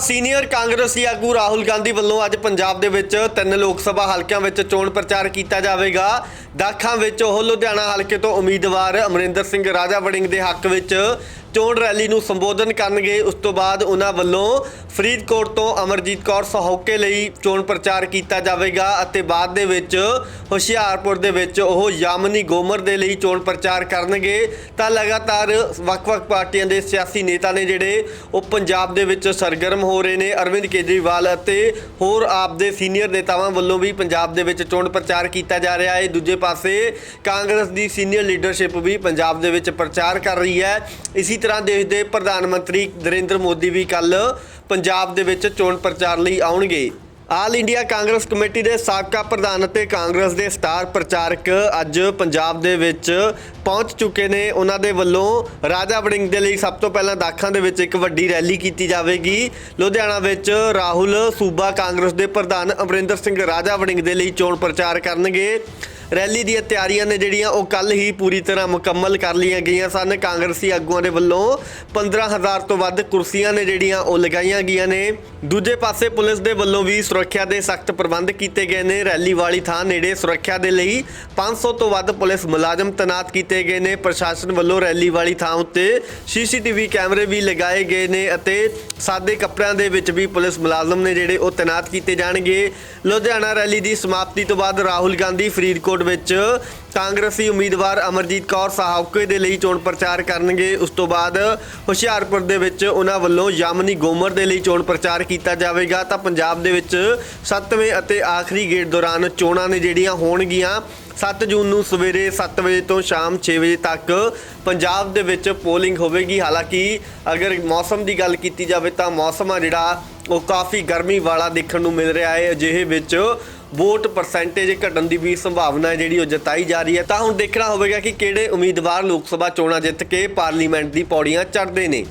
Senior ਕਾਂਗਰਸੀ ਆਗੂ ਰਾਹੁਲ ਗਾਂਧੀ ਵੱਲੋਂ ਅੱਜ ਪੰਜਾਬ ਦੇ ਵਿੱਚ ਤਿੰਨ ਲੋਕ ਸਭਾ ਹਲਕਿਆਂ ਵਿੱਚ ਚੋਣ ਪ੍ਰਚਾਰ ਕੀਤਾ ਜਾਵੇਗਾ। ਦਾਖਾਂ ਵਿੱਚ ਉਹ ਲੁਧਿਆਣਾ ਹਲਕੇ ਤੋਂ ਉਮੀਦਵਾਰ ਅਮਰਿੰਦਰ ਸਿੰਘ ਰਾਜਾ ਵੜਿੰਗ ਦੇ ਹੱਕ ਵਿੱਚ ਚੋਣ ਰੈਲੀ ਨੂੰ ਸੰਬੋਧਨ ਕਰਨਗੇ। ਉਸ ਤੋਂ ਬਾਅਦ ਉਹਨਾਂ ਵੱਲੋਂ ਫਰੀਦਕੋਟ ਤੋਂ ਅਮਰਜੀਤ ਕੌਰ ਸਹੌਕੇ ਲਈ ਚੋਣ ਪ੍ਰਚਾਰ ਕੀਤਾ ਜਾਵੇਗਾ ਅਤੇ ਬਾਅਦ ਦੇ ਵਿੱਚ ਹੁਸ਼ਿਆਰਪੁਰ ਦੇ ਵਿੱਚ ਉਹ ਯਾਮਨੀ ਗੋਮਰ ਦੇ ਲਈ ਚੋਣ ਪ੍ਰਚਾਰ ਕਰਨਗੇ। ਤਾਂ ਲਗਾਤਾਰ ਵੱਖ-ਵੱਖ ਪਾਰਟੀਆਂ ਦੇ ਸਿਆਸੀ ਨੇਤਾ ਨੇ ਜਿਹੜੇ ਉਹ ਪੰਜਾਬ ਦੇ ਵਿੱਚ ਸਰਗਰਮ ਹੋ ਰਹੇ ਨੇ। ਅਰਵਿੰਦ ਕੇਜਰੀਵਾਲ ਅਤੇ ਹੋਰ ਆਪ ਦੇ ਸੀਨੀਅਰ ਨੇਤਾਵਾਂ ਵੱਲੋਂ ਵੀ ਪੰਜਾਬ ਦੇ ਵਿੱਚ ਚੋਣ ਪ੍ਰਚਾਰ ਕੀਤਾ ਜਾ ਰਿਹਾ ਹੈ। ਦੂਜੇ ਪਾਸੇ ਕਾਂਗਰਸ ਦੀ ਸੀਨੀਅਰ ਲੀਡਰਸ਼ਿਪ ਵੀ ਪੰਜਾਬ ਦੇ ਵਿੱਚ ਪ੍ਰਚਾਰ ਕਰ ਰਹੀ ਹੈ। ਇਸੇ ਤਰ੍ਹਾਂ ਦੇਸ਼ ਦੇ ਪ੍ਰਧਾਨ ਮੰਤਰੀ ਨਰਿੰਦਰ ਮੋਦੀ ਵੀ ਕੱਲ ਪੰਜਾਬ ਦੇ ਵਿੱਚ ਚੋਣ ਪ੍ਰਚਾਰ ਲਈ ਆਉਣਗੇ। ਆਲ ਇੰਡੀਆ ਕਾਂਗਰਸ ਕਮੇਟੀ ਦੇ ਸਾਬਕਾ ਪ੍ਰਧਾਨ ਅਤੇ ਕਾਂਗਰਸ ਦੇ ਸਟਾਰ ਪ੍ਰਚਾਰਕ ਅੱਜ ਪੰਜਾਬ ਦੇ ਵਿੱਚ ਪਹੁੰਚ ਚੁੱਕੇ ਨੇ। ਉਹਨਾਂ ਦੇ ਵੱਲੋਂ ਰਾਜਾ ਵੜਿੰਗ ਦੇ ਲਈ ਸਭ ਤੋਂ ਪਹਿਲਾਂ ਦਾਖਾਂ ਦੇ ਵਿੱਚ ਇੱਕ ਵੱਡੀ ਰੈਲੀ ਕੀਤੀ ਜਾਵੇਗੀ। ਲੁਧਿਆਣਾ ਵਿੱਚ ਰਾਹੁਲ ਸੂਬਾ ਕਾਂਗਰਸ ਦੇ ਪ੍ਰਧਾਨ ਅਮਰਿੰਦਰ ਸਿੰਘ ਰਾਜਾ ਵੜਿੰਗ ਦੇ ਲਈ ਚੋਣ ਪ੍ਰਚਾਰ ਕਰਨਗੇ। ਰੈਲੀ ਦੀਆਂ ਤਿਆਰੀਆਂ ਨੇ ਜਿਹੜੀਆਂ, ਉਹ ਕੱਲ ਹੀ ਪੂਰੀ ਤਰ੍ਹਾਂ ਮੁਕੰਮਲ ਕਰ ਲਈਆਂ ਗਈਆਂ ਸਨ। ਕਾਂਗਰਸੀ ਆਗੂਆਂ ਦੇ ਵੱਲੋਂ 15000 ਤੋਂ ਵੱਧ ਕੁਰਸੀਆਂ ਨੇ ਜਿਹੜੀਆਂ, ਉਹ ਲਗਾਈਆਂ ਗਈਆਂ ਨੇ। ਦੂਜੇ ਪਾਸੇ ਪੁਲਿਸ ਦੇ ਵੱਲੋਂ ਵੀ ਸੁਰੱਖਿਆ ਦੇ ਸਖਤ ਪ੍ਰਬੰਧ ਕੀਤੇ ਗਏ ਨੇ। ਰੈਲੀ ਵਾਲੀ ਥਾਂ ਨੇੜੇ ਸੁਰੱਖਿਆ ਦੇ ਲਈ 500 ਤੋਂ ਵੱਧ ਪੁਲਿਸ ਮੁਲਾਜ਼ਮ ਤੈਨਾਤ ਕੀਤੇ ਗਏ ਨੇ। ਪ੍ਰਸ਼ਾਸਨ ਵੱਲੋਂ ਰੈਲੀ ਵਾਲੀ ਥਾਂ ਉੱਤੇ ਸੀਸੀਟੀਵੀ ਕੈਮਰੇ ਵੀ ਲਗਾਏ ਗਏ ਨੇ ਅਤੇ ਸਾਦੇ ਕੱਪੜਿਆਂ ਦੇ ਵਿੱਚ ਵੀ ਪੁਲਿਸ ਮੁਲਾਜ਼ਮ ਨੇ ਜਿਹੜੇ, ਉਹ ਤੈਨਾਤ ਕੀਤੇ ਜਾਣਗੇ। ਲੁਧਿਆਣਾ ਰੈਲੀ ਦੀ ਸਮਾਪਤੀ ਤੋਂ ਬਾਅਦ ਰਾਹੁਲ ਗਾਂਧੀ ਫਰੀਦਕੋਟ ਵਿੱਚ ਕਾਂਗਰਸੀ ਉਮੀਦਵਾਰ ਅਮਰਜੀਤ ਕੌਰ ਸਾਹੌਕੇ ਦੇ ਲਈ ਚੋਣ ਪ੍ਰਚਾਰ ਕਰਨਗੇ। ਉਸ ਤੋਂ ਬਾਅਦ ਹੁਸ਼ਿਆਰਪੁਰ ਦੇ ਵਿੱਚ ਉਹਨਾਂ ਵੱਲੋਂ ਯਾਮਨੀ ਗੋਮਰ ਦੇ ਲਈ ਚੋਣ ਪ੍ਰਚਾਰ ਕੀਤਾ ਜਾਵੇਗਾ। ਤਾਂ ਪੰਜਾਬ ਦੇ ਵਿੱਚ 7ਵੇਂ ਅਤੇ ਆਖਰੀ ਗੇੜ ਦੌਰਾਨ ਚੋਣਾਂ ਨੇ ਜਿਹੜੀਆਂ ਹੋਣਗੀਆਂ 7 ਜੂਨ ਨੂੰ ਸਵੇਰੇ 7 ਵਜੇ ਤੋਂ ਸ਼ਾਮ 6 ਵਜੇ ਤੱਕ ਪੰਜਾਬ ਦੇ ਵਿੱਚ ਪੋਲਿੰਗ ਹੋਵੇਗੀ। ਹਾਲਾਂਕਿ ਅਗਰ ਮੌਸਮ ਦੀ ਗੱਲ ਕੀਤੀ ਜਾਵੇ ਤਾਂ ਮੌਸਮ ਆ ਜਿਹੜਾ, ਉਹ ਕਾਫੀ ਗਰਮੀ ਵਾਲਾ ਦੇਖਣ ਨੂੰ ਮਿਲ ਰਿਹਾ ਹੈ। ਅਜਿਹੇ ਵਿੱਚ ਵੋਟ ਪਰਸੈਂਟੇਜ ਘਟਣ ਦੀ ਵੀ ਸੰਭਾਵਨਾ ਹੈ ਜਿਹੜੀ ਉਹ ਜਤਾਈ ਜਾ ਰਹੀ ਹੈ। ਤਾਂ ਹੁਣ ਦੇਖਣਾ ਹੋਵੇਗਾ ਕਿ ਕਿਹੜੇ ਉਮੀਦਵਾਰ ਲੋਕ ਸਭਾ ਚੋਣਾਂ ਜਿੱਤ ਕੇ ਪਾਰਲੀਮੈਂਟ ਦੀ ਪੌੜੀਆਂ ਚੜ੍ਹਦੇ ਨੇ।